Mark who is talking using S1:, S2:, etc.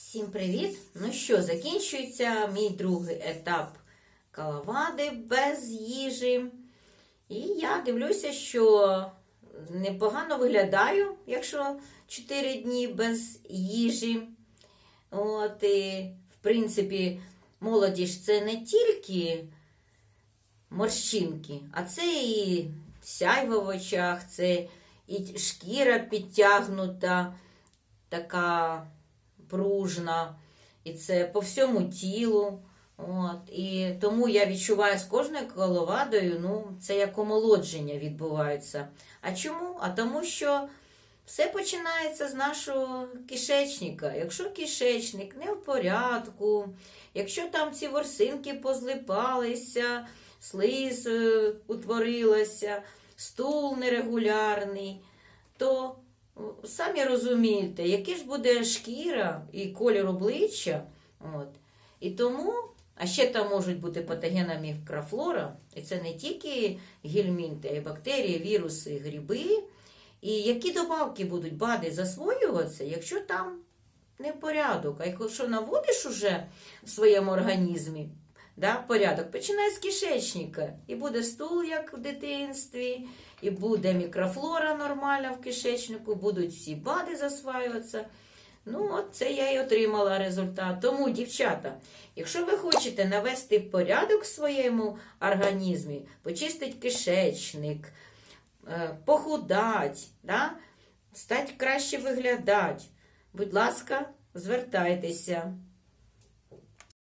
S1: Всім привіт! Ну що, закінчується мій другий етап калавади без їжі. І я дивлюся, що непогано виглядаю, якщо 4 дні без їжі. От, і, в принципі, молодіж це не тільки морщинки, а це і сяйво в очах, це і шкіра підтягнута, така пружна, і це по всьому тілу. От, І тому я відчуваю з кожною коловадою, ну, це як омолодження відбувається. А чому? А тому що все починається з нашого кишечника. Якщо кишечник не в порядку, якщо там ці ворсинки позлипалися, слиз е, утворилася, стул нерегулярний, то самі розумієте, яка ж буде шкіра і колір обличчя. От. І тому, а ще там можуть бути патогена мікрофлора, і це не тільки гельмінти, а й бактерії, віруси, гриби. І які добавки будуть БАДи засвоюватися, якщо там не порядок. А якщо наводиш уже в своєму організмі да, порядок, починай з кишечника. І буде стул, як в дитинстві, і буде мікрофлора нормальна в кишечнику, будуть всі БАДи засваюватися. Ну, от це я і отримала результат. Тому, дівчата, якщо ви хочете навести порядок в своєму організмі, почистити кишечник, е, похудати, да? стати краще виглядати, будь ласка, звертайтеся.